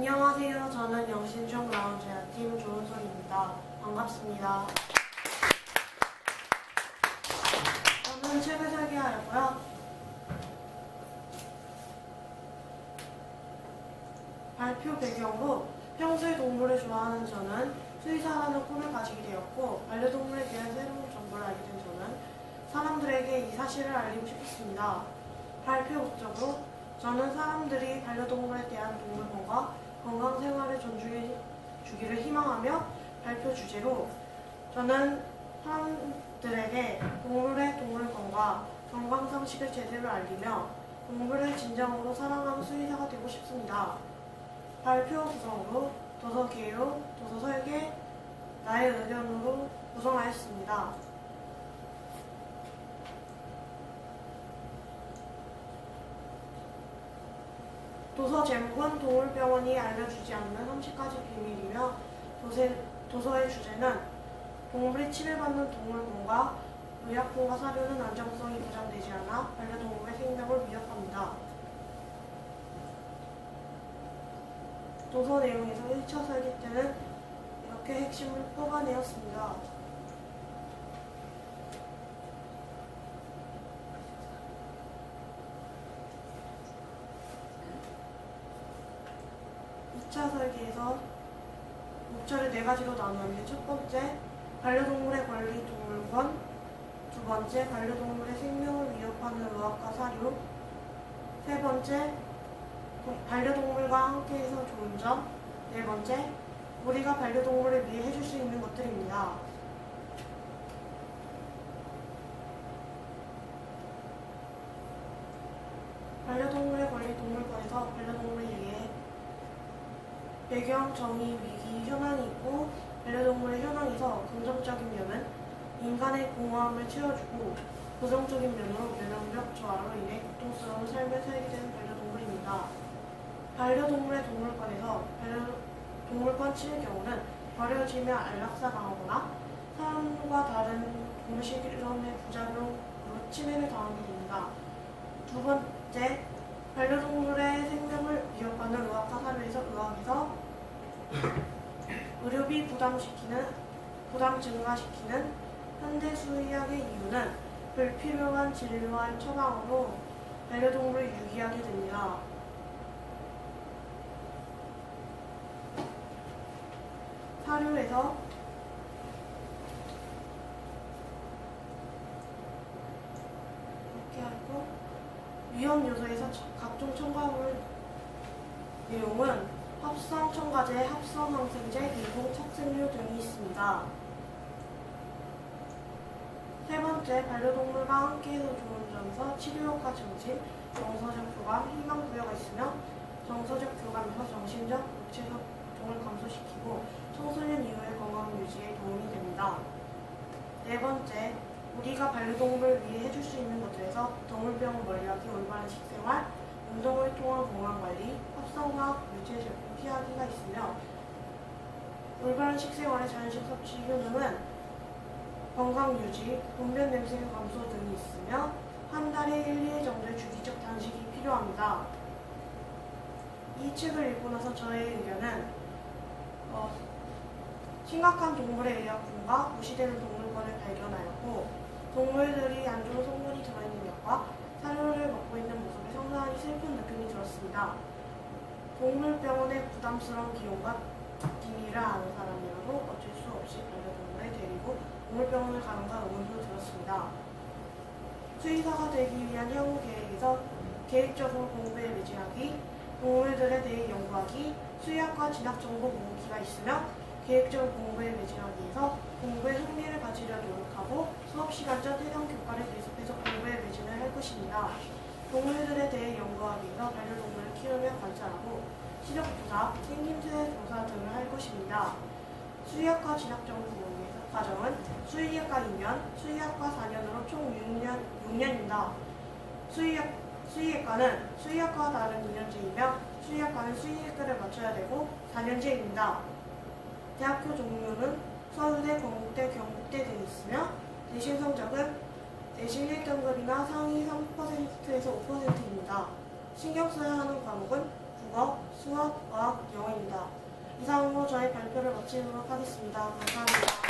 안녕하세요. 저는 영신중 라운제아팀 조은솔입니다. 반갑습니다. 저는 책을 설계하려고요. 발표 배경으로 평소에 동물을 좋아하는 저는 수의사라는 꿈을 가지게 되었고 반려동물에 대한 새로운 정보를 알게 된 저는 사람들에게 이 사실을 알리고 싶었습니다. 발표 목적으로 저는 사람들이 반려동물에 대한 동물권과 건강 생활을 존중해 주기를 희망하며 발표 주제로 저는 사람들에게 동물의 동물권과 건강 상식을 제대로 알리며 동물을 진정으로 사랑하는 수의사가 되고 싶습니다. 발표 구성으로 도서 개요, 도서 설계, 나의 의견으로 구성하였습니다. 도서 제목은 동물병원이 알려주지 않는 30가지 비밀이며 도세, 도서의 주제는 동물이 치료받는 동물본과 의약품과 사료는 안정성이 보장되지 않아 반려동물의 생명을 위협합니다. 도서 내용에서 1차 설계 때는 이렇게 핵심을 뽑아내었습니다. 이차 설계에서 목차를 네 가지로 나누었는데 첫 번째, 반려동물의 권리 동물권 두 번째, 반려동물의 생명을 위협하는 의학과 사료 세 번째, 동- 반려동물과 함께해서 좋은 점. 네 번째, 우리가 반려동물을 위해 해줄 수 있는 것들입니다. 반려동물의 권리 동물권에서 반려동물을 위해 배경, 정의, 위기, 현황이 있고 반려동물의 현황에서 긍정적인 면은 인간의 공허함을 채워주고 부정적인 면으로 면역력 저하로 인해 고통스러운 삶을 살게 되는 반려동물입니다. 반려동물의 동물권에서 반려동물권 치의 경우는 버려지며 안락사 당하거나 사람과 다른 동물 실험의 부작용으로 치매를 당하게 됩니다. 두 번째, 반려동물의 생명을 위협하는 의학과 사료에서 의학에서 의료비 부담시키는 부담 증가시키는 현대 수의학의 이유는 불필요한 진료와 처방으로 반려동물을 유기하게 됩니다. 사료에서 이렇게 하고 위험 요소에서 처- 각종 첨가물 내용은 합성 첨가제, 합성 항생제, 그리고 착색료 등이 있습니다. 세 번째, 반려동물과 함께해서 좋은 점에서 치료효과 증진, 정서적 교감, 희망 부여가 있으며 정서적 교감에서 정신적, 육체적 고통을 감소시키고 청소년 이후의 건강 유지에 도움이 됩니다. 네 번째, 우리가 반려동물을 위해 해줄 수 있는 것들에서 동물병원 멀리하기, 올바른 식생활, 운동을 통한 건강관리, 합성화학, 유체 제품 피하기가 있으며 올바른 식생활의 자연식 섭취 효능은 건강 유지, 분변 냄새 감소 등이 있으며 한 달에 1, 2회 정도의 주기적 단식이 필요합니다. 이 책을 읽고 나서 저의 의견은 어, 심각한 동물의 의약품과 무시되는 동물권을 발견하였고 동물들이 안 좋은 성분이 들어있는 약과 사료를 먹고 있는 모습에 상당히 슬픈 느낌이 들었습니다. 동물병원의 부담스러운 기용과 기미를 아는 사람이라도 어쩔 수 없이 반려동물을 데리고 동물병원을 가는가 의문도 들었습니다. 수의사가 되기 위한 향후 계획에서 계획적으로 공부에 매진하기, 동물들에 대해 연구하기, 수의학과 진학 정보 모으기가 있으며 계획적으로 공부에 매진하기 위해서 공부에 흥미를 가지려 노력하고 수업 시간 전 해당 교과를 계속해서 공부에 매진을 할 것입니다. 동물들에 대해 연구하기 위해서 반려동물을 키우며 관찰하고 시력 조사, 생김새 조사 등을 할 것입니다. 수의학과 진학정보 모의 과정은 수의학과 2년, 수의학과 4년으로 총 6년, 6년입니다. 수의학, 수의학과는 수의학과와 다른 2년제이며 수의학과는 수의학과를 마쳐야 되고 4년제입니다. 대학교 종류는 서울대, 건국대, 등이 있으며 내신 성적은 내신 1등급이나 상위 3%에서 5%입니다. 신경 써야 하는 과목은 국어, 수학, 과학, 영어입니다. 이상으로 저희 발표를 마치도록 하겠습니다. 감사합니다.